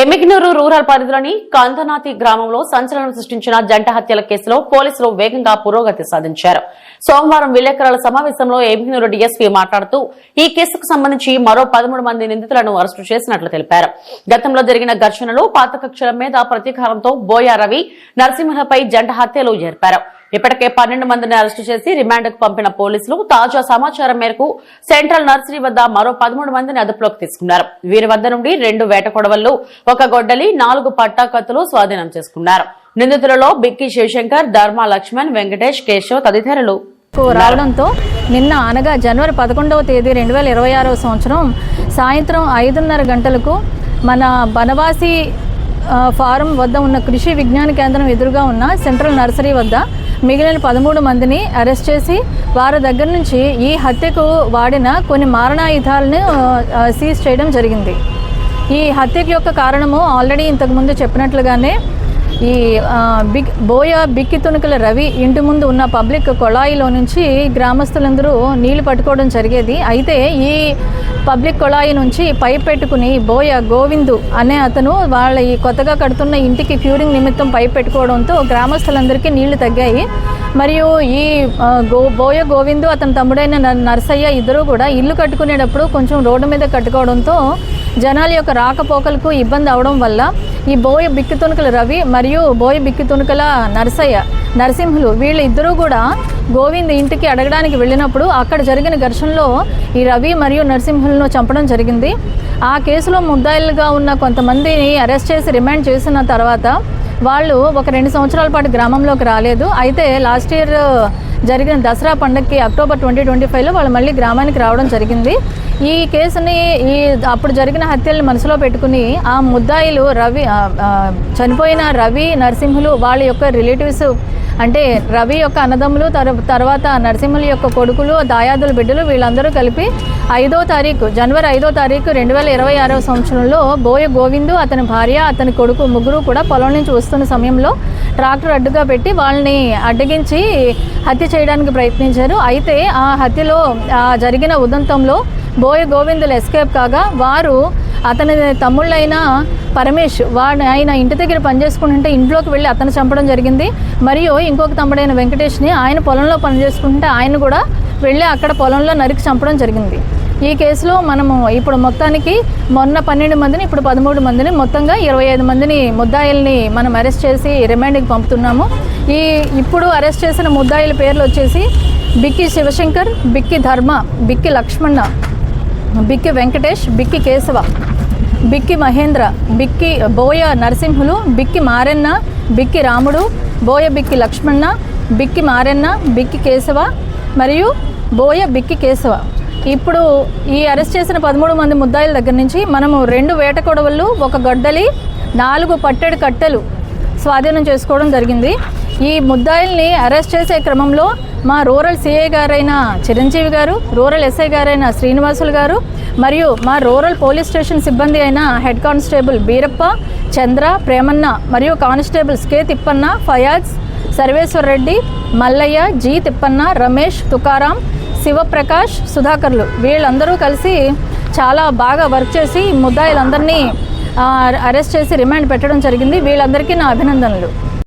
Emmiganur rural పరిధిలోని కందనాతి గ్రామంలో సంచలనం సృష్టించిన జంట హత్యల కేసులో పోలీసులు వేగంగా పురోగతి సాధించారు. సోమవారం విలేకరుల సమావేశంలో ఎమ్మిగ్నూరు డీఎస్పీ మాట్లాడుతూ ఈ కేసుకు సంబంధించి మరో పదమూడు మంది నిందితులను అరెస్టు చేసినట్లు తెలిపారు. గతంలో జరిగిన ఘర్షణలు పాత కక్షల మీద ప్రతీకారంతో బోయా రవి నరసింహలపై జంట హత్యలు జరిపారు. ఇప్పటికే పన్నెండు మందిని అరెస్టు చేసి రిమాండ్కు పంపిన పోలీసులు తాజా సమాచారం మేరకు సెంట్రల్ నర్సరీ వద్ద మరో పదమూడు మందిని అదుపులోకి తీసుకున్నారు. వీరి వద్ద నుండి రెండు వేట కొడవళ్ళు ఒక గొడ్డలి నాలుగు పట్టాకత్తులు స్వాధీనం చేసుకున్నారు. నిందితులలో బిక్కి శివశంకర్ ధర్మ లక్ష్మణ్ వెంకటేష్ కేశవ్ తదితరులు. రావడంతో నిన్న అనగా జనవరి పదకొండవ తేదీ రెండు వేల ఇరవై ఆరవ సంవత్సరం సాయంత్రం ఐదున్నర గంటలకు మన బనవాసి ఫారం వద్ద ఉన్న కృషి విజ్ఞాన కేంద్రం ఎదురుగా ఉన్న సెంట్రల్ నర్సరీ వద్ద మిగిలిన పదమూడు మందిని అరెస్ట్ చేసి వారి దగ్గర నుంచి ఈ హత్యకు వాడిన కొన్ని మారణాయుధాలను సీజ్ చేయడం జరిగింది. ఈ హత్యకు యొక్క కారణము ఆల్రెడీ ఇంతకుముందు చెప్పినట్లుగానే ఈ బిగ్ బోయ బిక్కి తుణుకుల రవి ఇంటి ముందు ఉన్న పబ్లిక్ కొళాయిలో నుంచి గ్రామస్తులందరూ నీళ్ళు పట్టుకోవడం జరిగేది. అయితే ఈ పబ్లిక్ కొళాయి నుంచి పైప్ పెట్టుకుని బోయ గోవిందు అనే అతను వాళ్ళ ఈ కొత్తగా కడుతున్న ఇంటికి క్యూరింగ్ నిమిత్తం పైప్ పెట్టుకోవడంతో గ్రామస్తులందరికీ నీళ్ళు తగ్గాయి. మరియు ఈ గో బోయ గోవిందు అతని తమ్ముడైన నర్సయ్య ఇద్దరు కూడా ఇల్లు కట్టుకునేటప్పుడు కొంచెం రోడ్డు మీద కట్టుకోవడంతో జనాల యొక్క రాకపోకలకు ఇబ్బంది అవడం వల్ల ఈ బోయ బిక్కి తుణుకల రవి మరియు బోయ బిక్కి తుణుకల నరసయ్య నరసింహులు వీళ్ళు ఇద్దరూ కూడా గోవింద్ ఇంటికి అడగడానికి వెళ్ళినప్పుడు అక్కడ జరిగిన ఘర్షణలో ఈ రవి మరియు నరసింహులను చంపడం జరిగింది. ఆ కేసులో ముద్దాయిలుగా ఉన్న కొంతమందిని అరెస్ట్ చేసి రిమాండ్ చేసిన తర్వాత వాళ్ళు ఒక రెండు సంవత్సరాల పాటు గ్రామంలోకి రాలేదు. అయితే లాస్ట్ ఇయర్ జరిగిన దసరా పండగకి అక్టోబర్ ట్వంటీ ట్వంటీ ఫైవ్లో వాళ్ళు మళ్ళీ గ్రామానికి రావడం జరిగింది. ఈ కేసుని ఈ అప్పుడు జరిగిన హత్యల్ని మనసులో పెట్టుకుని ఆ ముద్దాయిలు రవి చనిపోయిన రవి నరసింహులు వాళ్ళ యొక్క రిలేటివ్స్ అంటే రవి యొక్క అన్నదమ్ములు తర్వాత నరసింహుల యొక్క కొడుకులు దాయాదుల బిడ్డలు వీళ్ళందరూ కలిపి ఐదో తారీఖు జనవరి ఐదో తారీఖు రెండు వేల ఇరవై ఆరవ సంవత్సరంలో బోయ గోవిందు అతని భార్య అతని కొడుకు ముగ్గురు కూడా పొలం నుంచి వస్తున్న సమయంలో ట్రాక్టర్ అడ్డుగా పెట్టి వాళ్ళని అడ్డగించి హత్య చేయడానికి ప్రయత్నించారు. అయితే ఆ హత్యలో ఆ జరిగిన ఉదంతంలో బోయ గోవిందులు ఎస్కేప్ కాగా వారు అతని తమ్ముళ్ళైన పరమేష్ వాడు ఆయన ఇంటి దగ్గర పనిచేసుకుంటుంటే ఇంట్లోకి వెళ్ళి అతను చంపడం జరిగింది. మరియు ఇంకొక తమ్ముడైన వెంకటేష్ని ఆయన పొలంలో పనిచేసుకుంటుంటే ఆయన కూడా వెళ్ళి అక్కడ పొలంలో నరికి చంపడం జరిగింది. ఈ కేసులో మనము ఇప్పుడు మొత్తానికి మొన్న పన్నెండు మందిని ఇప్పుడు పదమూడు మందిని మొత్తంగా ఇరవై ఐదు మందిని ముద్దాయిల్ని మనం అరెస్ట్ చేసి రిమాండ్కి పంపుతున్నాము. ఈ ఇప్పుడు అరెస్ట్ చేసిన ముద్దాయిల పేర్లు వచ్చేసి బిక్కి శివశంకర్ బిక్కి ధర్మ బిక్కి లక్ష్మణ బిక్కి వెంకటేష్ బిక్కి కేశవ బిక్కి మహేంద్ర బిక్కి బోయ నరసింహులు బిక్కి మారెన్న బిక్కి రాముడు బోయ బిక్కి లక్ష్మణ బిక్కి మారెన్న బిక్కి కేశవ మరియు బోయ బిక్కి కేశవ. ఇప్పుడు ఈ అరెస్ట్ చేసిన పదమూడు మంది ముద్దాయిల దగ్గర నుంచి మనము రెండు వేట కొడవళ్ళు ఒక గొడ్డలి నాలుగు పట్టెడు కట్టెలు స్వాధీనం చేసుకోవడం జరిగింది. ఈ ముద్దాయిల్ని అరెస్ట్ చేసే క్రమంలో మా రూరల్ సిఐ గారైన చిరంజీవి గారు రూరల్ ఎస్ఐ గారైన శ్రీనివాసులు గారు మరియు మా రూరల్ పోలీస్ స్టేషన్ సిబ్బంది అయిన హెడ్ కానిస్టేబుల్ బీరప్ప చంద్ర ప్రేమన్న మరియు constables K Tippanna Fayaz Sarveshwar Reddy Mallaiah G Tippanna Ramesh Tukaram Shivaprakash సుధాకర్లు వీళ్ళందరూ కలిసి చాలా బాగా వర్క్ చేసి ముద్దాయిలందరినీ అరెస్ట్ చేసి రిమాండ్ పెట్టడం జరిగింది. వీళ్ళందరికీ నా అభినందనలు.